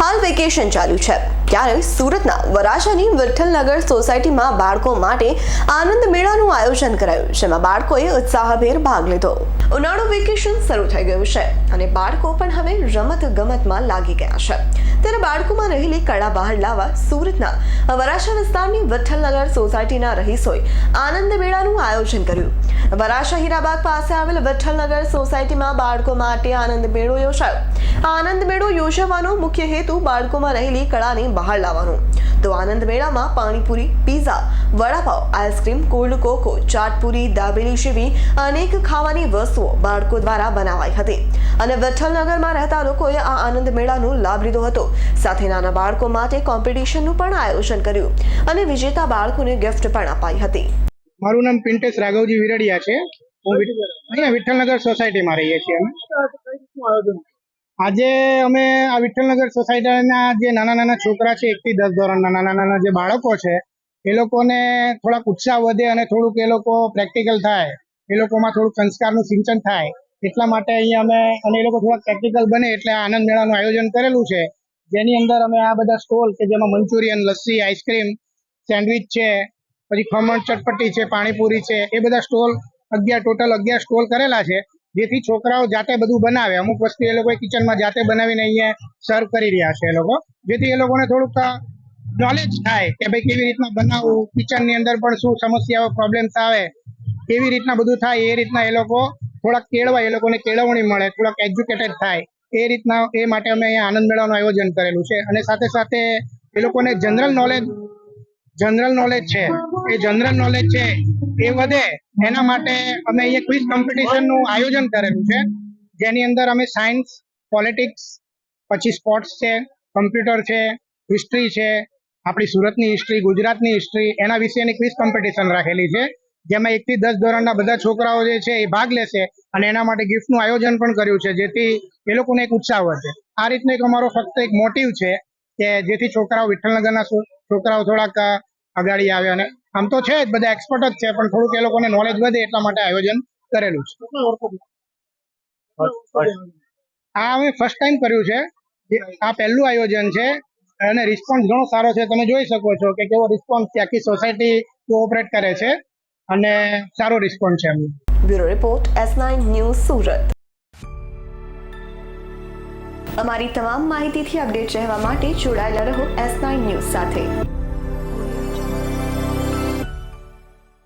હાલ વેકેશન ચાલ્યું છે. ત્યારે સુરતના વરાછાની વિઠ્ઠલનગર સોસાયટીમાં બાળકો માટે આનંદ મેળાનું આયોજન કરાયું, જેમાં બાળકોએ ઉત્સાહભેર ભાગ લીધો. ઉનાળુ વેકેશન શરૂ થઈ ગયું છે અને બાળકો પણ હવે રમત ગમતમાં લાગી ગયા છે. ત્યારે બાળકોમાં રહેલી કળા બહાર લાવવા સુરતના વરાછા વિસ્તારની વિઠ્ઠલનગર સોસાયટીના રહીશોએ આનંદ મેળાનું આયોજન કર્યું. વરાછા હીરાબાગ પાસે આવેલ વિઠ્ઠલનગર સોસાયટીમાં બાળકો માટે આનંદ મેળો યોજાયો. આનંદ મેળો યોજવાનો મુખ્ય હેતુ બાળકોમાં રહેલી કળાને બહાર લાવવાનો. તો આનંદ મેળામાં panipuri, pizza, vadapav, ice cream, cold cocoa, chaatpuri, dabeli જેવી અનેક ખાવાની વસ્તુઓ બાળકો દ્વારા બનાવાઈ હતી. અને વિઠ્ઠલનગરમાં રહેતા લોકોએ આ આનંદ મેળાનો લાભ લીધો હતો. સાથે નાના બાળકો માટે કોમ્પિટિશનનું પણ આયોજન કર્યું અને વિજેતા બાળકોને ગિફ્ટ પણ અપાઈ હતી. મારું નામ પિન્ટેશ રાઘવજી વિરડિયા છે. હું વિઠ્ઠલનગર સોસાયટીમાં રહીએ છીએ અમે. આજે અમે આ વિઠ્ઠલનગર સોસાયટીના જે નાના નાના છોકરા છે એકથી દસ ધોરણના નાના નાના જે બાળકો છે, એ લોકોને થોડાક ઉત્સાહ વધે અને થોડુંક એ લોકો પ્રેક્ટિકલ થાય. એ લોકોમાં થોડુંક સંસ્કારનું સિંચન થાય. એટલા માટે અહીંયા અમે અને એ લોકો થોડાક પ્રેક્ટિકલ બને એટલે આનંદ મેળાનું આયોજન કરેલું છે. જેની અંદર અમે આ બધા સ્ટોલ કે જેમાં મંચુરિયન, લસ્સી આઈસ્ક્રીમ સેન્ડવિચ છે, પછી ખમણ, ચટપટી છે, પાણીપુરી છે, એ બધા સ્ટોલ અગિયાર ટોટલ અગિયાર સ્ટોલ કરેલા છે. જેથી છોકરાઓ જાતે બધું બનાવે. અમુક વસ્તુ એ લોકો કિચનમાં જાતે બનાવીને અહીંયા સર્વ કરી રહ્યા છે એ લોકો. જેથી એ લોકોને થોડુંક નોલેજ થાય કે ભાઈ કેવી રીતના બનાવવું, કિચનની અંદર પણ શું સમસ્યાઓ પ્રોબ્લેમ્સ આવે, કેવી રીતના બધું થાય, એ રીતના એ લોકો થોડાક કેળવાય એ લોકોને કેળવણી મળે, થોડાક એજ્યુકેટેડ થાય. એ રીતના એ માટે અમે અહીંયા આનંદ મેળાનું આયોજન કરેલું છે. અને સાથે સાથે એ લોકોને જનરલ નોલેજ જનરલ નોલેજ છે. એ જનરલ નોલેજ છે. એ વધે એના માટે અમે અહીંયા ક્વિઝ કોમ્પિટિશનનું આયોજન કરેલું છે. જેની અંદર અમે સાયન્સ પોલિટિક્સ પછી સ્પોર્ટ્સ છે કમ્પ્યુટર છે હિસ્ટ્રી છે, આપણી સુરતની હિસ્ટ્રી ગુજરાતની હિસ્ટ્રી એના વિશેની ક્વિઝ કોમ્પિટિશન રાખેલી છે. જેમાં એકથી દસ ધોરણના બધા છોકરાઓ જે છે એ ભાગ લેશે અને એના માટે ગિફ્ટનું આયોજન પણ કર્યું છે, જેથી એ લોકોને એક ઉત્સાહ વધે. આ રીતનો એક અમારો ફક્ત એક મોટિવ છે કે જેથી છોકરાઓ વિઠ્ઠલનગરના છોકરાઓ થોડાક અગાડી આવે અને આમ તો છે જ બધા એક્સપર્ટ જ છે પણ થોડુંક એ લોકોને નોલેજ વધે એટલા માટે આયોજન કરેલું છે. આ અમે ફર્સ્ટ ટાઈમ કર્યું છે. આ પહેલું આયોજન છે. અને રિસ્પોન્સ ઘણો સારો છે. તમે જોઈ શકો છો કે કેવો રિસ્પોન્સ છે. આખી સોસાયટી કોઓપરેટ કરે છે. અને સારો રિસ્પોન્સ છે એમનો. Bureau report S nine news Surat. અમારી તમામ માહિતીથી અપડેટ રહેવા માટે જોડાયેલા રહો એસ નાઇન ન્યૂઝ સાથે.